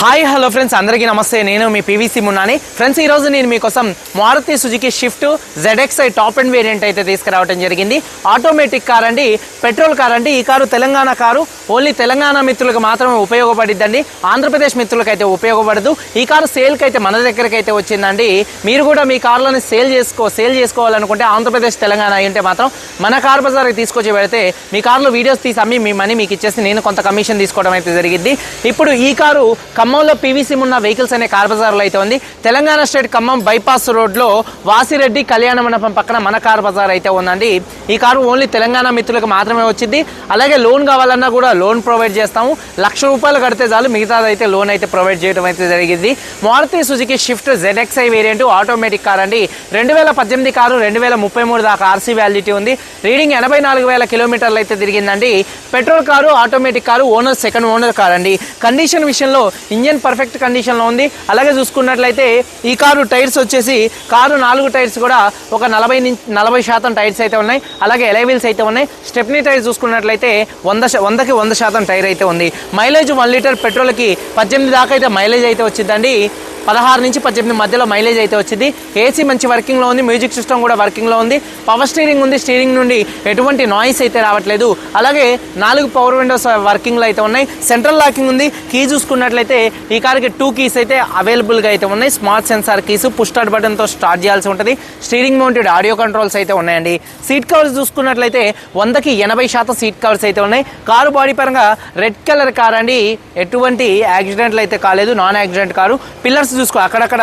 Hi hello friends అందరికీ నమస్తే. నేను మీ పీవీసీ మున్నాని ఫ్రెండ్స్ ఈరోజు నేను మీకోసం Maruti Suzuki Swift ZXI top and variant అయితే తీసుకురావడం జరిగింది. ఆటోమేటిక్ కార్ అండి పెట్రోల్ కార్ అండి. ఈ car Telangana car. Only Telangana మిత్రులకు మాత్రమే ఉపయోగపడిద్దండి. ఆంధ్రప్రదేశ్ మిత్రులకు అయితే ఉపయోగపడదు. ఈ కారు సేల్కి అయితే మన దగ్గరికి అయితే వచ్చిందండి. మీరు కూడా మీ కార్లను సేల్ చేసుకో సేల్ చేసుకోవాలనుకుంటే ఆంధ్రప్రదేశ్ తెలంగాణ అయి ఉంటే మాత్రం మన కార్ బజార్కి తీసుకొచ్చి పెడితే మీ కార్లో వీడియోస్ తీసి అమ్మి మీ మనీ మీకు ఇచ్చేసి నేను కొంత కమిషన్ తీసుకోవడం అయితే జరిగింది. ఇప్పుడు ఈ కారు ఖమ్మంలో పీవీసీ ఉన్న వెహికల్స్ అనే కార్ బజార్లో అయితే ఉంది. తెలంగాణ స్టేట్ ఖమ్మం బైపాస్ రోడ్లో వాసిరెడ్డి కళ్యాణ మండపం పక్కన మన కార్ బజార్ అయితే ఉందండి. ఈ కారు ఓన్లీ తెలంగాణ మిత్రులకు మాత్రమే వచ్చింది. అలాగే లోన్ కావాలన్నా కూడా లోన్ ప్రొవైడ్ చేస్తాము. లక్ష రూపాయలు కడితే చాలు మిగతాదైతే లోన్ అయితే ప్రొవైడ్ చేయడం అయితే జరిగింది. Maruti Suzuki Swift ZXI variant automatic car అండి. రెండు వేల పద్దెనిమిది కారు రెండు వేల ముప్పై మూడు దాకా ఆర్సీ వ్యాలిడిటీ ఉంది. రీడింగ్ ఎనభై నాలుగు వేల కిలోమీటర్లు అయితే తిరిగిందండి. Petrol car automatic car owner second owner car అండి. కండిషన్ విషయంలో ఇంజన్ పర్ఫెక్ట్ కండిషన్లో ఉంది. అలాగే చూసుకున్నట్లయితే ఈ కారు టైర్స్ వచ్చేసి కారు నాలుగు టైర్స్ కూడా ఒక నలభై నుంచి నలభై శాతం టైర్స్ అయితే ఉన్నాయి. అలాగే ఎలైవీల్స్ అయితే ఉన్నాయి. స్టెప్నీ టైర్స్ చూసుకున్నట్లయితే వంద వందకి వంద శాతం టైర్ అయితే ఉంది. మైలేజ్ వన్ లీటర్ పెట్రోల్కి పద్దెనిమిది దాకా అయితే మైలేజ్ అయితే వచ్చిందండి. పదహారు నుంచి పద్దెనిమిది మధ్యలో మైలేజ్ అయితే వచ్చింది. ఏసీ మంచి వర్కింగ్లో ఉంది. మ్యూజిక్ సిస్టమ్ కూడా వర్కింగ్లో ఉంది. పవర్ స్టీరింగ్ ఉంది. స్టీరింగ్ నుండి ఎటువంటి నాయిస్ అయితే రావట్లేదు. అలాగే నాలుగు పవర్ విండోస్ వర్కింగ్లో అయితే ఉన్నాయి. సెంట్రల్ లాకింగ్ ఉంది. కీ చూసుకున్నట్లయితే ఈ కార్కి టూ కీస్ అయితే అవైలబుల్గా అయితే ఉన్నాయి. Smart sensor keys push start బటన్తో start చేయాల్సి ఉంటుంది. స్టీరింగ్ మౌంటెడ్ ఆడియో కంట్రోల్స్ అయితే ఉన్నాయండి. సీట్ కవర్స్ చూసుకున్నట్లయితే వందకి ఎనభై శాతం సీట్ కవర్స్ అయితే ఉన్నాయి. కారు బాడీ పరంగా రెడ్ కలర్ కార్ అండి. ఎటువంటి యాక్సిడెంట్లు అయితే కాలేదు. Non accident car. పిల్లర్స్ చూసుకో. అక్కడక్కడ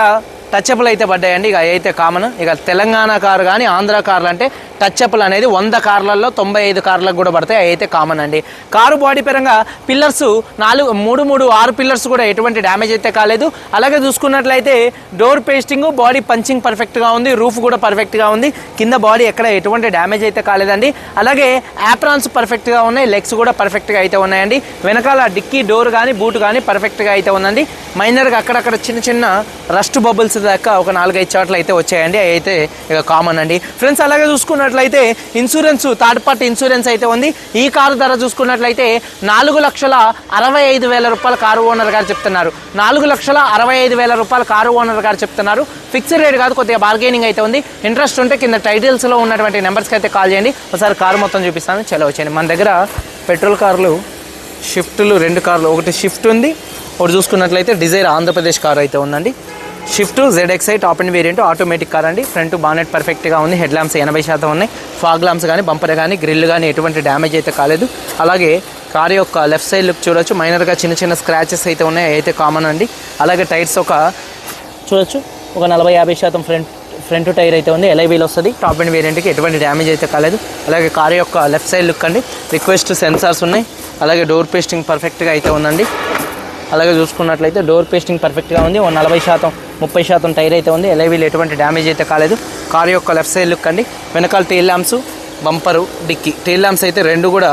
టచ్అప్లు అయితే పడ్డాయండి. ఇక అయితే కామన్. ఇక తెలంగాణ కారు కానీ ఆంధ్ర కార్లు అంటే టచ్అప్లు అనేది వంద కార్లలో తొంభై ఐదు కార్లకు కూడా పడతాయి. అవి అయితే కామన్ అండి. కారు బాడీ పరంగా పిల్లర్స్ నాలుగు మూడు మూడు ఆరు పిల్లర్స్ కూడా ఎటువంటి డ్యామేజ్ అయితే కాలేదు. అలాగే చూసుకున్నట్లయితే డోర్ పేస్టింగ్ బాడీ పంచింగ్ పర్ఫెక్ట్గా ఉంది. రూఫ్ కూడా పర్ఫెక్ట్గా ఉంది. కింద బాడీ ఎక్కడ ఎటువంటి డ్యామేజ్ అయితే కాలేదండి. అలాగే యాప్రాన్స్ పర్ఫెక్ట్గా ఉన్నాయి. లెగ్స్ కూడా పర్ఫెక్ట్గా అయితే ఉన్నాయండి. వెనకాల డిక్కీ డోర్ కానీ బూట్ కానీ పర్ఫెక్ట్గా అయితే ఉందండి. మైనర్గా అక్కడక్కడ చిన్న చిన్న రస్ట్ బబుల్స్ దాకా ఒక నాలుగైదు చోట్ల అయితే వచ్చాయండి. అవి అయితే ఇక కామన్ అండి. ఫ్రెండ్స్ అలాగే చూసుకున్నట్లయితే ఇన్సూరెన్స్ థర్డ్ పార్టీ ఇన్సూరెన్స్ అయితే ఉంది. ఈ కారు ధర చూసుకున్నట్లయితే నాలుగు లక్షల అరవై ఐదు వేల రూపాయల కారు ఓనర్ గారు చెప్తున్నారు. నాలుగు లక్షల అరవై ఐదు వేల రూపాయల కారు ఓనర్ గారు చెప్తున్నారు. ఫిక్స్డ్ రేట్ కాదు కొద్దిగా బార్గెనింగ్ అయితే ఉంది. ఇంట్రెస్ట్ ఉంటే కింద టైటిల్స్లో ఉన్నటువంటి నెంబర్స్కి అయితే కాల్ చేయండి. ఒకసారి కారు మొత్తం చూపిస్తాను. చలో వచ్చేయండి. మన దగ్గర పెట్రోల్ కార్లు షిఫ్ట్లు రెండు కార్లు. ఒకటి షిఫ్ట్ ఉంది. ఒకటి చూసుకున్నట్లయితే డిజైర్ ఆంధ్రప్రదేశ్ కార్ అయితే ఉందండి. Swift ZXI top and variant automatic car అండి. ఫ్రంట్ బానెట్ పర్ఫెక్ట్గా ఉంది. హెడ్ ల్యాంప్స్ ఎనభై శాతం ఉన్నాయి. ఫాగ్ ల్యాంప్స్ కానీ బంపర్ కానీ గ్రిల్ కానీ ఎటువంటి డ్యామేజ్ అయితే కాలేదు. అలాగే కార్ యొక్క లెఫ్ట్ సైడ్ లుక్ చూడొచ్చు. మైనర్గా చిన్న చిన్న స్క్రాచెస్ అయితే ఉన్నాయి. అయితే కామన్ అండి. అలాగే టైర్స్ ఒక చూడొచ్చు. ఒక నలభై యాభై శాతం ఫ్రంట్ ఫ్రంట్ టైర్ అయితే ఉంది. ఎలైవీల్ వస్తుంది. టాప్ అండ్ వేరియంట్కి ఎటువంటి డ్యామేజ్ అయితే కాలేదు. అలాగే కార్ యొక్క లెఫ్ట్ సైడ్ లుక్ అండి. రిక్వెస్ట్ సెన్సార్స్ ఉన్నాయి. అలాగే డోర్ పేస్టింగ్ పర్ఫెక్ట్గా అయితే ఉందండి. అలాగే చూసుకున్నట్లయితే డోర్ పేస్టింగ్ పర్ఫెక్ట్గా ఉంది. ఒక నలభై శాతం ముప్పై శాతం టైర్ అయితే ఉంది. ఎలైవీలు ఎటువంటి డ్యామేజ్ అయితే కాలేదు. కార్ యొక్క లెఫ్ట్ సైడ్ లుక్ అండి. వెనకాల tail lamps bumper dickey. Tail lamps అయితే రెండు కూడా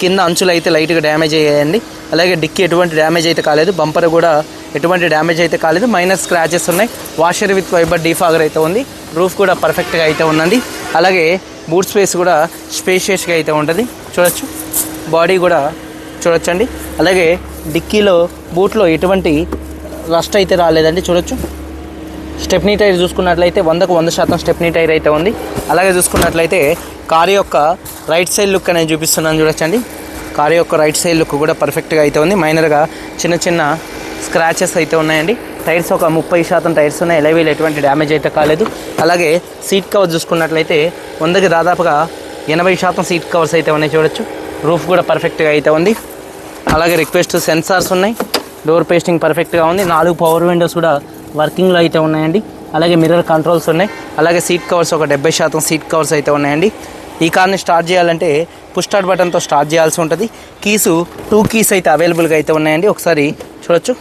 కింద అంచులు అయితే లైట్గా డ్యామేజ్ అయ్యాయండి. అలాగే డిక్కీ ఎటువంటి డ్యామేజ్ అయితే కాలేదు. బంపర్ కూడా ఎటువంటి డ్యామేజ్ అయితే కాలేదు. మైనస్ స్క్రాచెస్ ఉన్నాయి. వాషర్ విత్ ఫైబర్ డీఫాగర్ అయితే ఉంది. రూఫ్ కూడా పర్ఫెక్ట్గా అయితే ఉందండి. అలాగే బూట్ స్పేస్ కూడా స్పేషియస్గా అయితే ఉంటుంది. చూడొచ్చు. బాడీ కూడా చూడొచ్చండి. అలాగే డిక్కీలో బూట్లో ఎటువంటి రస్ట్ అయితే రాలేదండి చూడొచ్చు. స్టెప్నీ టైర్ చూసుకున్నట్లయితే వందకు వంద శాతం స్టెప్నీ టైర్ అయితే ఉంది. అలాగే చూసుకున్నట్లయితే కారు యొక్క రైట్ సైడ్ లుక్ అనేది చూపిస్తున్నాను చూడొచ్చండి. కారు యొక్క రైట్ సైడ్ లుక్ కూడా పర్ఫెక్ట్గా అయితే ఉంది. మైనర్గా చిన్న చిన్న స్క్రాచెస్ అయితే ఉన్నాయండి. టైర్స్ ఒక ముప్పై శాతం టైర్స్ ఉన్నాయి. ఎలవీలు ఎటువంటి డ్యామేజ్ అయితే కాలేదు. అలాగే సీట్ కవర్ చూసుకున్నట్లయితే వందకి దాదాపుగా ఎనభై శాతం సీట్ కవర్స్ అయితే ఉన్నాయి చూడొచ్చు. రూఫ్ కూడా పర్ఫెక్ట్గా అయితే ఉంది. అలాగే రిక్వెస్ట్ సెన్సార్స్ ఉన్నాయి. డోర్ పేస్టింగ్ పర్ఫెక్ట్గా ఉంది. నాలుగు పవర్ విండోస్ కూడా వర్కింగ్లో అయితే ఉన్నాయండి. అలాగే మిర్రర్ కంట్రోల్స్ ఉన్నాయి. అలాగే సీట్ కవర్స్ ఒక డెబ్బై శాతం సీట్ కవర్స్ అయితే ఉన్నాయండి. ఈ కార్ని స్టార్ట్ చేయాలంటే పుష్ స్టార్ట్ బటన్తో స్టార్ట్ చేయాల్సి ఉంటుంది. కీసు టూ కీస్ అయితే అవైలబుల్గా అయితే ఉన్నాయండి. ఒకసారి చూడొచ్చు.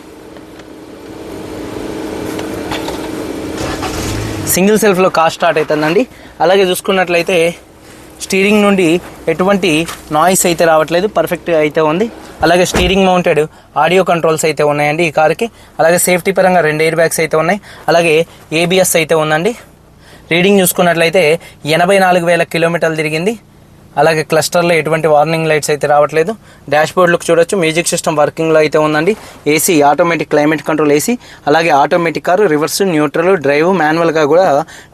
సింగిల్ సెల్ఫ్లో కార్ స్టార్ట్ అవుతుందండి. అలాగే చూసుకున్నట్లయితే స్టీరింగ్ నుండి ఎటువంటి నాయిస్ అయితే రావట్లేదు పర్ఫెక్ట్గా అయితే ఉంది. అలాగే స్టీరింగ్ మౌంటెడ్ ఆడియో కంట్రోల్స్ అయితే ఉన్నాయండి ఈ కార్కి. అలాగే సేఫ్టీ పరంగా రెండు ఎయిర్ బ్యాగ్స్ అయితే ఉన్నాయి. అలాగే ఏబిఎస్ అయితే ఉందండి. రీడింగ్ చూసుకున్నట్లయితే ఎనభై నాలుగు వేల కిలోమీటర్లు తిరిగింది. అలాగే క్లస్టర్లో ఎటువంటి వార్నింగ్ లైట్స్ అయితే రావట్లేదు. డాష్ బోర్డ్లకు చూడొచ్చు. మ్యూజిక్ సిస్టమ్ వర్కింగ్లో అయితే ఉందండి. AC automatic climate control AC అలాగే automatic car reverse neutral drive మాన్యువల్గా కూడా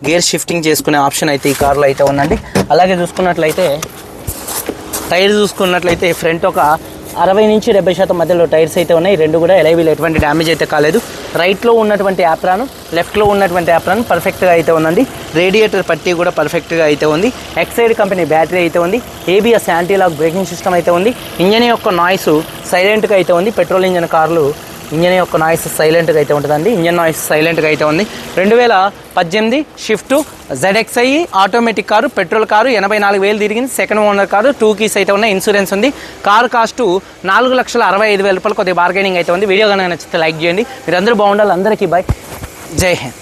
గేర్ షిఫ్టింగ్ చేసుకునే ఆప్షన్ అయితే ఈ కార్లో అయితే ఉందండి. అలాగే చూసుకున్నట్లయితే టైర్ చూసుకున్నట్లయితే ఫ్రంట్ ఒక అరవై నుంచి డెబ్బై శాతం మధ్యలో టైర్స్ అయితే ఉన్నాయి. రెండు కూడా ఎలైవీలు ఎటువంటి డ్యామేజ్ అయితే కాలేదు. రైట్లో ఉన్నటువంటి యాప్రాను లెఫ్ట్లో ఉన్నటువంటి యాప్రాను పర్ఫెక్ట్గా అయితే ఉందండి. రేడియేటర్ పట్టీ కూడా పర్ఫెక్ట్గా అయితే ఉంది. ఎక్సైడ్ కంపెనీ బ్యాటరీ అయితే ఉంది. ఏబిఎస్ యాంటీలాక్ బ్రేకింగ్ సిస్టమ్ అయితే ఉంది. ఇంజన్ యొక్క నాయిస్ సైలెంట్గా అయితే ఉంది. పెట్రోల్ ఇంజన్ కార్లు ఇంజన్ యొక్క నాయిస్ సైలెంట్గా అయితే ఉంటుందండి. ఇంజన్ నాయిస్ సైలెంట్గా అయితే ఉంది. రెండు వేల పద్దెనిమిది Swift ZXI automatic car petrol car ఎనభై నాలుగు వేలు తిరిగింది. Second owner car two keys అయితే ఉన్నాయి. ఇన్సూరెన్స్ ఉంది. కారు కాస్ట్ నాలుగు లక్షల అరవై ఐదు వేల రూపాయలు కొద్దిగా బార్గెనింగ్ అయితే ఉంది. వీడియో కనుక నచ్చితే లైక్ చేయండి. మీరు అందరూ బాగుండాలి. అందరికీ బాయ్ జై హింద్.